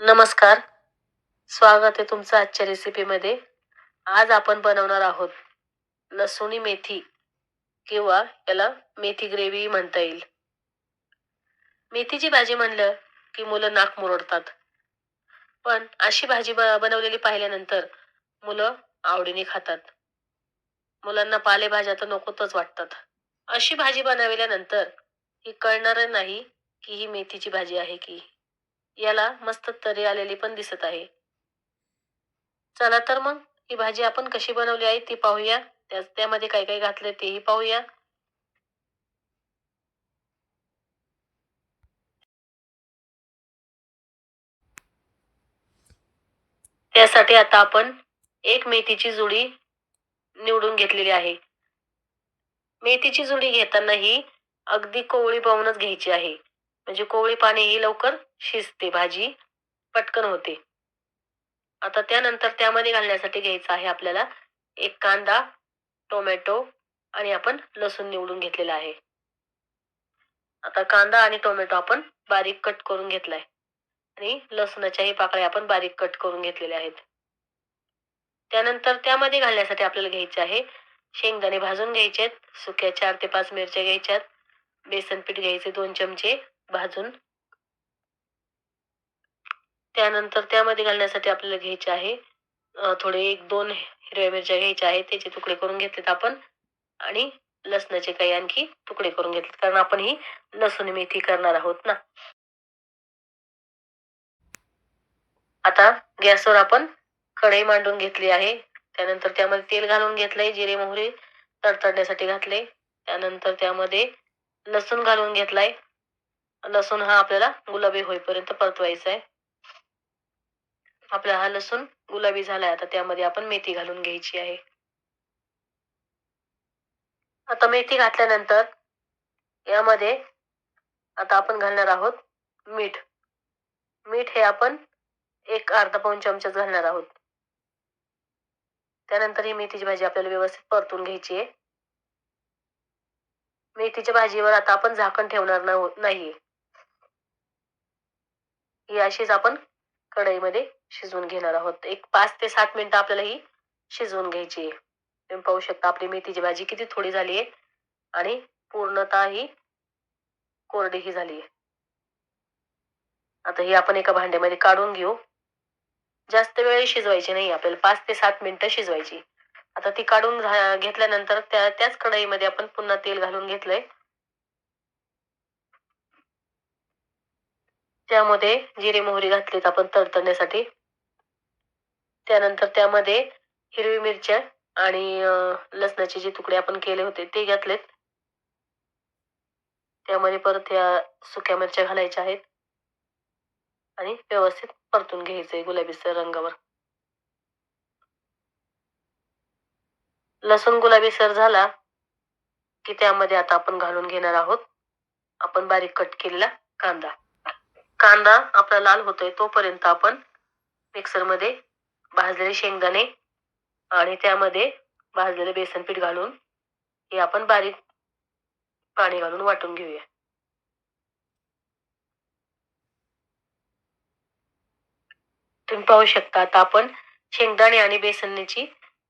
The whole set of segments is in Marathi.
नमस्कार. स्वागत आहे तुमचं आजच्या रेसिपीमध्ये आज आपण बनवणार आहोत लसुणी मेथी किंवा याला मेथी ग्रेव्ही म्हणता येईल. मेथीची भाजी म्हणलं की मुलं नाक मुरडतात. पण अशी भाजी बनवलेली पाहिल्यानंतर मुलं आवडीने खातात. मुलांना पालेभाज्या तर नकोतच वाटतात. अशी भाजी बनविल्यानंतर ही कळणार नाही की ही मेथीची भाजी आहे की याला मस्त तरी आलेली पण दिसत आहे. चला तर मग ही भाजी आपण कशी बनवली आहे ती पाहूया. त्या त्यामध्ये काय काय घातले तेही पाहूया. त्यासाठी आता आपण एक मेथीची जुडी निवडून घेतलेली आहे. मेथीची जुडी घेताना ही अगदी कोवळी पाहूनच घ्यायची आहे. म्हणजे कोवळी पाने ही लवकर शिजते भाजी पटकन होते. आता त्यानंतर त्यामध्ये घालण्यासाठी घ्यायचा आहे आपल्याला एक कांदा टोमॅटो आणि आपण लसूण निवडून घेतलेला आहे. आता कांदा आणि टोमॅटो आपण बारीक कट करून घेतलाय. आणि लसणाच्याही पाकळ्या आपण बारीक कट करून घेतलेल्या आहेत. त्यानंतर त्यामध्ये घालण्यासाठी आपल्याला घ्यायचे आहे शेंगदाणे भाजून घ्यायचे आहेत सुक्या चार ते पाच मिरच्या घ्यायच्यात बेसन पीठ घ्यायचे दोन चमचे भाजून. त्यानंतर त्यामध्ये घालण्यासाठी आपल्याला घ्यायचे आहे थोडे एक दोन हिरव्या मिरच्या घ्यायच्या आहेत त्याचे तुकडे करून घेतलेत आपण. आणि लसणाचे काही आणखी तुकडे करून घेतलेत कारण आपण ही लसूण मेथी करणार आहोत ना. आता गॅसवर आपण कढई मांडून घेतली आहे. त्यानंतर त्यामध्ये तेल घालून घेतलंय जिरे मोहरी तडतडण्यासाठी घातले. त्यानंतर त्यामध्ये लसूण घालून घेतलाय. लसूण हा आपल्याला गुलाबी होईपर्यंत परतवायचा आहे आपला हा लसूण गुलाबी झालाय आता त्यामध्ये आपण मेथी घालून घ्यायची आहे. आता मेथी घातल्यानंतर यामध्ये आता आपण घालणार आहोत मीठ. मीठ हे आपण एक अर्धा पाऊन चमचाच घालणार आहोत. त्यानंतर ही मेथीची भाजी आपल्याला व्यवस्थित परतून घ्यायची आहे. मेथीच्या भाजीवर आता आपण झाकण ठेवणार नाहीये ही अशीच आपण कढईमध्ये शिजवून घेणार आहोत. एक पाच ते सात मिनिटं आपल्याला ही शिजवून घ्यायची आहे. तुम्ही पाहू शकता आपली मेथीची भाजी किती थोडी झाली आहे आणि पूर्णतः ही कोरडी ही झाली आहे. आता ही आपण एका भांड्यामध्ये काढून घेऊ. जास्त वेळ शिजवायची नाही आपल्याला पाच ते सात मिनिटं शिजवायची. आता ती काढून घेतल्यानंतर त्या त्याच कढईमध्ये आपण पुन्हा तेल घालून घेतलंय. त्यामध्ये जिरे मोहरी घातलीत आपण तडतडण्यासाठी त्यानंतर त्यामध्ये हिरवी मिरच्या आणि लसणाचे जे तुकडे आपण केले होते ते घातलेत. त्यामध्ये परत या सुक्या मिरच्या घालायच्या आहेत. आणि व्यवस्थित परतून घ्यायचंय गुलाबीसर रंगावर. लसूण गुलाबी सर झाला की त्यामध्ये आता आपण घालून घेणार आहोत. आपण बारीक कट केलेला कांदा. कांदा आपला लाल होतोय तोपर्यंत आपण मिक्सरमध्ये भाजलेले शेंगदाणे आणि त्यामध्ये भाजलेले बेसन पीठ घालून हे आपण बारीक पाणी घालून वाटून घेऊया. तुम्ही पाहू शकता आता आपण शेंगदाणे आणि बेसनची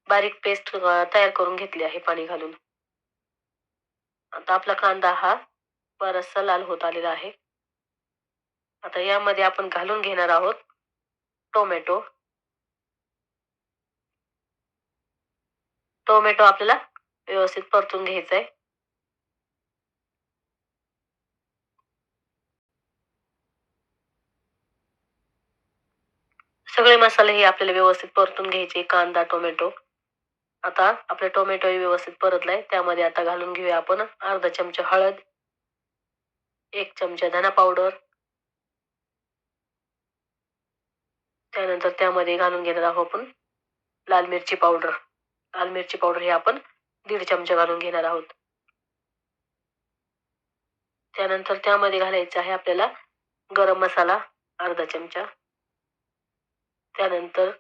बारीक पेस्ट तयार करून घेतली आहे पाणी घालून. आता आपला कांदा हा बराचसा लाल होत आलेला आहे. आता यामध्ये आपण घालून घेणार आहोत टोमॅटो. टोमॅटो आपल्याला व्यवस्थित परतून घ्यायचा आहे सगळे मसाले हे आपल्याला व्यवस्थित परतून घ्यायचे कांदा टोमॅटो. आता आपले टोमॅटो व्यवस्थित परतलाय त्यामध्ये आता घालून घेऊया आपण अर्धा चमचा हळद एक चमचा धना पावडर त्यानंतर त्यामध्ये घालून घेणार आहोत आपण लाल मिरची पावडर. लाल मिरची पावडर हे आपण दीड चमचा घालून घेणार आहोत. त्यानंतर त्यामध्ये घालायचं आहे आपल्याला गरम मसाला अर्धा चमचा. त्यानंतर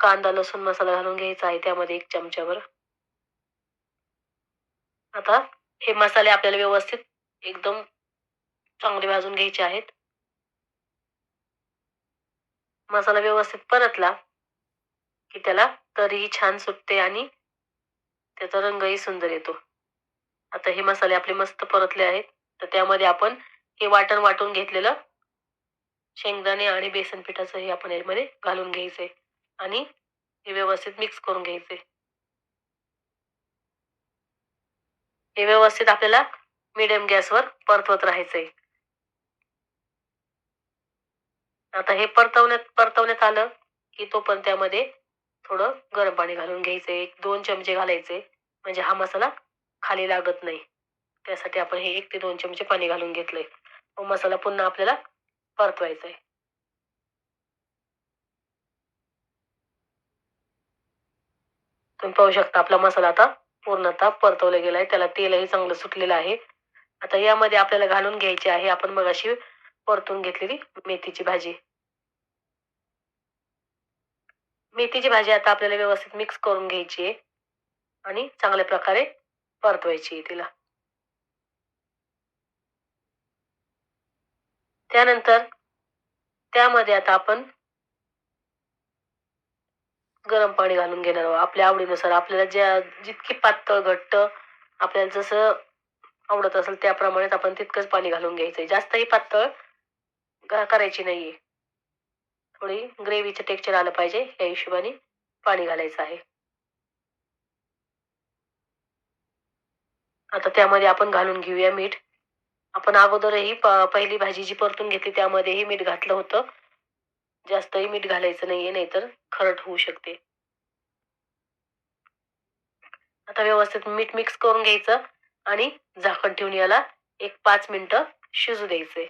कांदा लसूण मसाला घालून घ्यायचा आहे त्यामध्ये एक चमच्यावर आता हे मसाले आपल्याला व्यवस्थित एकदम चांगले भाजून घ्यायचे आहेत. मसाला व्यवस्थित परतला की त्याला तरीही छान सुटते आणि त्याचा रंगही सुंदर येतो. आता हे मसाले आपले मस्त परतले आहेत. तर त्यामध्ये आपण हे वाटण वाटून घेतलेलं शेंगदाणे आणि बेसन पिठाचं हे आपण यामध्ये घालून घ्यायचे आणि हे व्यवस्थित मिक्स करून घ्यायचे हे व्यवस्थित आपल्याला मिडियम गॅसवर परतवत राहायचंय. आता हे परतवण्यात परतवण्यात आलं की तो पण त्यामध्ये थोडं गरम पाणी घालून घ्यायचे. एक दोन चमचे घालायचे. म्हणजे हा मसाला खाली लागत नाही. त्यासाठी आपण हे एक ते दोन चमचे पाणी घालून घेतलंय. मग मसाला पुन्हा आपल्याला परतवायचा आहे तुम्ही पाहू शकता आपला मसाला आता पूर्णतः परतवला गेलाय. त्याला तेलही चांगलं सुटलेलं आहे. आता यामध्ये आपल्याला घालून घ्यायची आहे. आपण मग अशी परतून घेतलेली मेथीची भाजी. मेथीची भाजी आता आपल्याला व्यवस्थित मिक्स करून घ्यायची आहे. आणि चांगल्या प्रकारे परतवायची आहे तिला. त्यानंतर त्यामध्ये आता आपण गरम पाणी घालून घेणार आहोत. आपल्या आवडीनुसार आपल्याला ज्या जितकी पातळ घट्ट आपल्याला जसं आवडत असेल त्याप्रमाणेच आपण तितकंच पाणी घालून घ्यायचंय. जास्तही पातळ करायची नाहीये. थोडी ग्रेव्हीचं टेक्चर आलं पाहिजे. या हिशोबाने पाणी घालायचं आहे. आता त्यामध्ये आपण घालून घेऊया मीठ. आपण अगोदरही पहिली भाजी जी परतून घेतली त्यामध्येही मीठ घातलं होतं. जास्तही मीठ घालायचं नाहीये नाहीतर खरट होऊ शकते. आता व्यवस्थित मीठ मिक्स करून घ्यायचं आणि झाकण ठेवून याला एक पाच मिनिटं शिजू द्यायचे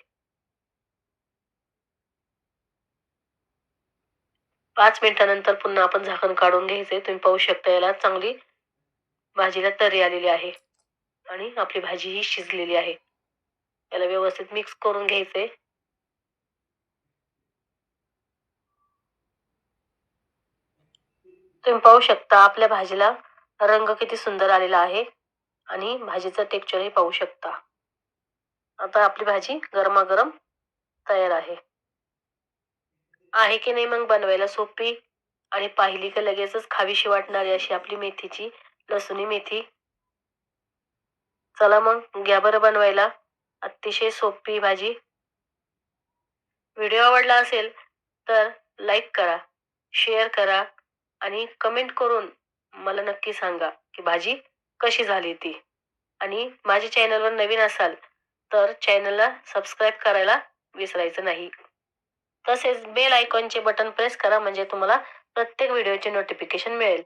पाच मिनिटानंतर पुन्हा आपण झाकण काढून घ्यायचे तुम्ही पाहू शकता याला चांगली भाजीला तरी आलेली आहे. आणि आपली भाजी ही शिजलेली आहे. याला व्यवस्थित मिक्स करून घ्यायचे तुम्ही पाहू शकता आपल्या भाजीला रंग किती सुंदर आलेला आहे. आणि भाजीचं टेक्चरही पाहू शकता. आता आपली भाजी गरमागरम तयार आहे. आहे की नाही मग बनवायला सोपी. आणि पाहिली का लगेचच खावीशी वाटणारी अशी आपली मेथीची लसुणी मेथी. चला मग घ्या बरं बनवायला. अतिशय सोपी भाजी. व्हिडिओ आवडला असेल तर लाईक करा शेअर करा आणि कमेंट करून मला नक्की सांगा की भाजी कशी झाली ती. आणि माझ्या चॅनलवर नवीन असाल तर चॅनलला सबस्क्राईब करायला विसरायचं नाही. तसेच बेल आयकॉनचे बटन प्रेस करा म्हणजे तुम्हाला प्रत्येक व्हिडिओचे नोटिफिकेशन मिळेल.